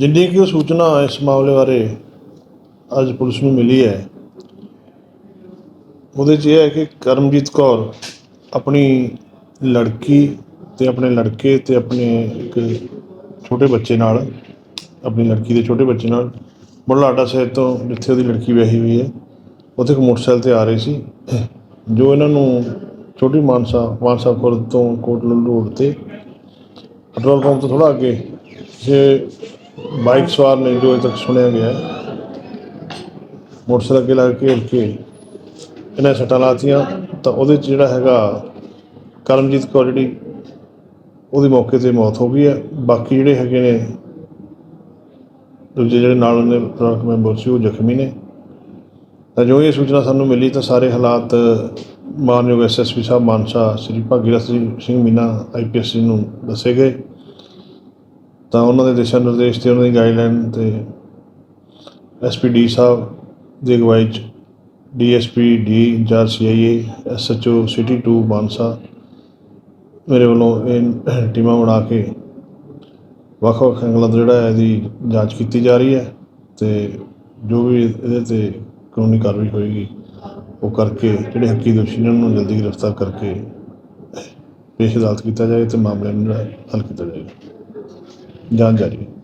ਜਿੰਨੀ ਕਿ ਸੂਚਨਾ ਇਸ ਮਾਮਲੇ ਬਾਰੇ ਅੱਜ ਪੁਲਿਸ ਨੂੰ ਮਿਲੀ ਹੈ, ਉਹਦੇ 'ਚ ਇਹ ਹੈ ਕਿ ਕਰਮਜੀਤ ਕੌਰ ਆਪਣੀ ਲੜਕੀ ਤੇ ਆਪਣੇ ਲੜਕੇ ਤੇ ਆਪਣੇ ਇੱਕ ਛੋਟੇ ਬੱਚੇ ਨਾਲ, ਆਪਣੀ ਲੜਕੀ ਦੇ ਛੋਟੇ ਬੱਚੇ ਨਾਲ ਬੁਢਲਾਡਾ ਸ਼ਹਿਰ ਤੋਂ ਜਿੱਥੇ ਉਹਦੀ ਲੜਕੀ ਵਿਆਹੀ ਹੋਈ ਹੈ, ਉੱਥੇ ਇੱਕ ਮੋਟਰਸਾਈਕਲ ਤੇ ਆ ਰਹੇ ਸੀ, ਜੋ ਇਹਨਾਂ ਨੂੰ ਛੋਟੀ ਮਾਨਸਾ ਮਾਨਸਾ ਖੁਰਦ ਤੋਂ ਕੋਟਲ ਰੋਡ ਤੇ ਪੈਟਰੋਲ ਪੰਪ ਤੋਂ ਥੋੜਾ ਅੱਗੇ, ਜੇ ਬਾਈਕ ਸਵਾਰ ਨੇ ਜੋ ਅਜੇ ਤੱਕ ਸੁਣਿਆ ਗਿਆ ਹੈ, ਮੋਟਰਸਾਈਕਲ ਆ ਕੇ ਘੇਰ ਕੇ ਇਹਨੇ ਸੱਟਾਂ ਲਾਤੀਆਂ ਤਾਂ ਉਹਦੇ 'ਚ ਜਿਹੜਾ ਹੈਗਾ ਕਰਮਜੀਤ ਕੌਰ ਜਿਹੜੀ ਉਹਦੀ ਮੌਕੇ ਤੇ ਮੌਤ ਹੋ ਗਈ ਹੈ। ਬਾਕੀ ਜਿਹੜੇ ਹੈਗੇ ਨੇ ਦੂਜੇ ਜਿਹੜੇ ਨਾਲ ਉਹਦੇ ਪਰਿਵਾਰਕ ਮੈਂਬਰ ਸੀ ਉਹ ਜ਼ਖਮੀ ਨੇ। ਤਾਂ ਜੋ ਇਹ ਸੂਚਨਾ ਸਾਨੂੰ ਮਿਲੀ ਤਾਂ ਸਾਰੇ ਹਾਲਾਤ ਮਾਨਯੋਗ ਐਸਐਸਪੀ ਸਾਹਿਬ ਮਾਨਸਾ ਸ੍ਰੀ ਭਾਗੀਰਥ ਸਿੰਘ ਮੀਨਾ ਆਈਪੀਐਸ ਜੀ ਨੂੰ ਦੱਸੇ ਗਏ। ਤਾਂ ਉਹਨਾਂ ਦੇ ਦਿਸ਼ਾ ਨਿਰਦੇਸ਼ ਤੇ ਉਹਨਾਂ ਦੀ ਗਾਈਡਲਾਈਨ ਤੇ ਐਸਪੀਡੀ ਸਾਹਿਬ ਦੀ ਅਗਵਾਈ 'ਚ DSP D incharge CIA SHO city 2 Mansa ਮੇਰੇ ਵੱਲੋਂ ਇਹ ਟੀਮਾਂ ਬਣਾ ਕੇ ਵੱਖ ਵੱਖ ਐਂਗਲਾਂ ਤੋਂ ਜਿਹੜਾ ਹੈ ਇਹਦੀ ਜਾਂਚ ਕੀਤੀ ਜਾ ਰਹੀ ਹੈ ਤੇ ਜੋ ਵੀ ਇਹਦੇ ਤੇ ਕਾਨੂੰਨੀ ਕਾਰਵਾਈ ਹੋਏਗੀ, ਉਹ ਕਰਕੇ ਜਿਹੜੇ ਹੱਕੀ ਦੋਸ਼ੀ ਨੇ ਉਹਨਾਂ ਨੂੰ ਜਲਦੀ ਗ੍ਰਿਫਤਾਰ ਕਰਕੇ ਪੇਸ਼ ਅਦਾਲਤ ਕੀਤਾ ਜਾਏ ਤੇ ਮਾਮਲੇ ਨੂੰ ਜਿਹੜਾ ਹੱਲ ਕੀਤਾ ਜਾਏਗਾ ਜਾਂਚ ਜਾਰੀ। ਹੈ